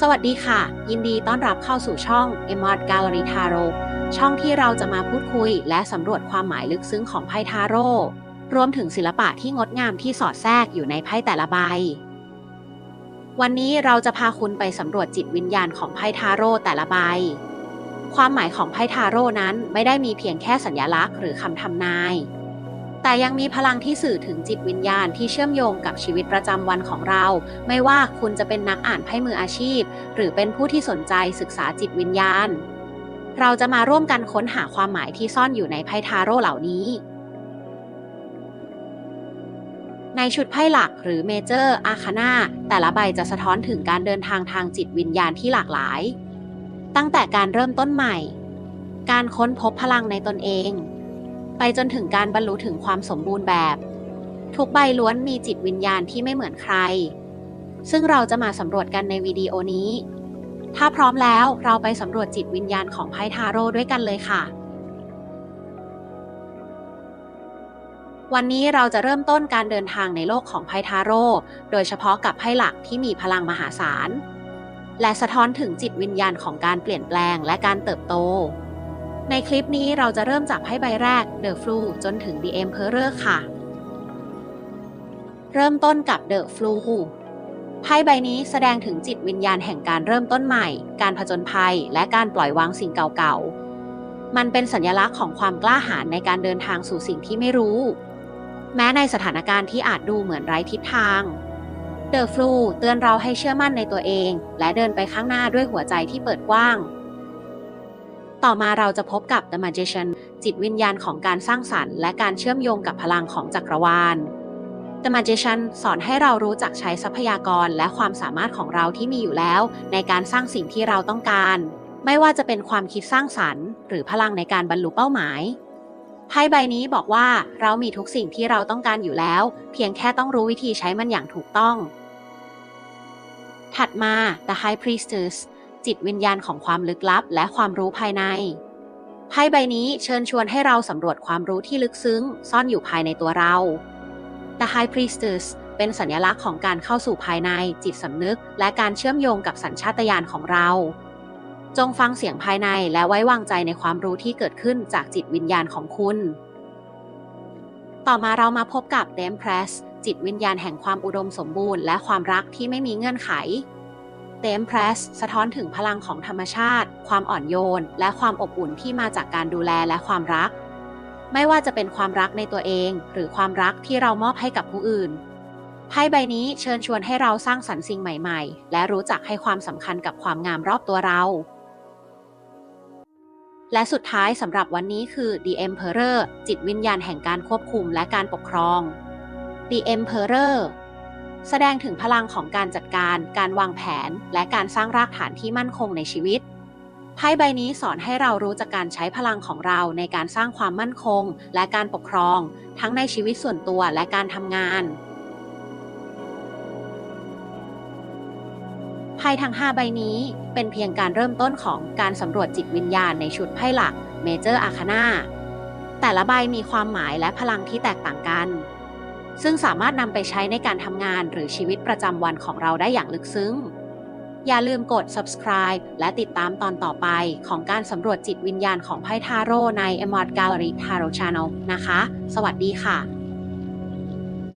สวัสดีค่ะ ยินดีต้อนรับเข้าสู่ช่อง e m o d Gallery Tarot ช่องที่เราจะมาพูดคุย และสำรวจความหมายลึกซึ้งของไพ่ทาโร่รวมถึงศิลปะที่งดงามที่สอดแทรกอยู่ในไพ่แต่ละใบ วันนี้เราจะพาคุณไปสำรวจจิตวิญญาณของไพ่ทาโร่แต่ละใบ ความหมายของไพ่ทาโร่นั้นไม่ได้มีเพียงแค่สัญลักษณ์หรือคำทำนาย แต่ยังมีพลังที่สื่อถึงจิตวิญญาณที่เชื่อมโยงกับชีวิตประจำวันของเรา ไม่ว่าคุณจะเป็นนักอ่านไพ่มืออาชีพ หรือเป็นผู้ที่สนใจศึกษาจิตวิญญาณ เราจะมาร่วมกันค้นหาความหมายที่ซ่อนอยู่ในไพ่ทาโร่เหล่านี้ ในชุดไพ่หลักหรือเมเจอร์อาคานาแต่ละใบจะสะท้อนถึงการเดินทางทางจิตวิญญาณที่หลากหลาย ตั้งแต่การเริ่มต้นใหม่ การค้นพบพลังในตนเอง ไปจนถึงการบรรลุถึงความสมบูรณ์แบบ ทุกใบล้วนมีจิตวิญญาณที่ไม่เหมือนใคร ซึ่งเราจะมาสำรวจกันในวิดีโอนี้ ถ้าพร้อมแล้วเราไปสำรวจจิตวิญญาณของไพ่ทาโร่ด้วยกันเลยค่ะ วันนี้เราจะเริ่มต้นการเดินทางในโลกของไพ่ทาโร่โดยเฉพาะกับไพ่หลักที่มีพลังมหาศาลและสะท้อนถึงจิตวิญญาณของการเปลี่ยนแปลงและการเติบโต ในคลิปนี้เราจะเริ่มจากไพ่ใบแรก The Flu จนถึง The Emperor ค่ะ เริ่มต้นกับ The Flu ไพ่ใบนี้แสดงถึงจิตวิญญาณแห่งการเริ่มต้นใหม่ การผจญภัย และการปล่อยวางสิ่งเก่าๆ มันเป็นสัญลักษณ์ของความกล้าหาญในการเดินทางสู่สิ่งที่ไม่รู้ แม้ในสถานการณ์ที่อาจดูเหมือนไร้ทิศทางเดอะฟลูเตือนเราให้เชื่อมั่นในตัวเอง และเดินไปข้างหน้าด้วยหัวใจที่เปิดกว้าง ต่อมาเราจะพบกับ The Magician จิตวิญญาณของการสร้างสรรค์ และการเชื่อมโยงกับพลังของจักรวาล The Magician สอนให้เรารู้จักใช้ทรัพยากรและความสามารถของเราที่มีอยู่แล้ว ในการสร้างสิ่งที่เราต้องการ ไม่ว่าจะเป็นความคิดสร้างสรรค์ หรือพลังในการบรรลุเป้าหมายไพ่ใบนี้บอกว่าเรามีทุกสิ่งที่เราต้องการอยู่แล้ว เพียงแค่ต้องรู้วิธีใช้มันอย่างถูกต้อง ถัดมา The High Priestess จิตวิญญาณของความลึกลับ และความรู้ภายในไพ่ใบนี้เชิญชวนให้เราสำรวจความรู้ที่ลึกซึ้ง ซ่อนอยู่ภายในตัวเรา The High Priestess เป็นสัญลักษณ์ของการเข้าสู่ภายในจิตสำนึก และการเชื่อมโยงกับสัญชาตญาณของเรา จงฟังเสียงภายในและไว้วางใจในความรู้ที่เกิดขึ้นจากจิตวิญญาณของคุณ ต่อมาเรามาพบกับ The Empress จิตวิญญาณแห่งความอุดมสมบูรณ์และความรักที่ไม่มีเงื่อนไข The Empress สะท้อนถึงพลังของธรรมชาติ ความอ่อนโยน และความอบอุ่นที่มาจากการดูแลและความรัก ไม่ว่าจะเป็นความรักในตัวเอง หรือความรักที่เรามอบให้กับผู้อื่นไพ่ใบนี้เชิญชวนให้เราสร้างสรรค์สิ่งใหม่ๆ และรู้จักให้ความสำคัญกับความงามรอบตัวเรา และสุดท้ายสำหรับวันนี้คือ The Emperor จิตวิญญาณแห่งการควบคุมและการปกครอง The Emperor แสดงถึงพลังของการจัดการ การวางแผน และการสร้างรากฐานที่มั่นคงในชีวิต ไพ่ใบนี้สอนให้เรารู้จักการใช้พลังของเราในการสร้างความมั่นคง และการปกครอง ทั้งในชีวิตส่วนตัวและการทำงานไพ่ทั้ง 5 ใบนี้เป็นเพียงการเริ่มต้นของการสำรวจจิตวิญญาณในชุดไพ่หลัก Major Arcana แต่ละใบมีความหมายและพลังที่แตกต่างกัน ซึ่งสามารถนำไปใช้ในการทำงานหรือชีวิตประจำวันของเราได้อย่างลึกซึ้ง อย่าลืมกด subscribe และติดตามตอนต่อไปของการสำรวจจิตวิญญาณของไพ่ทาโร่ใน e m o d Gallery Tarot Channel นะคะ สวัสดีค่ะ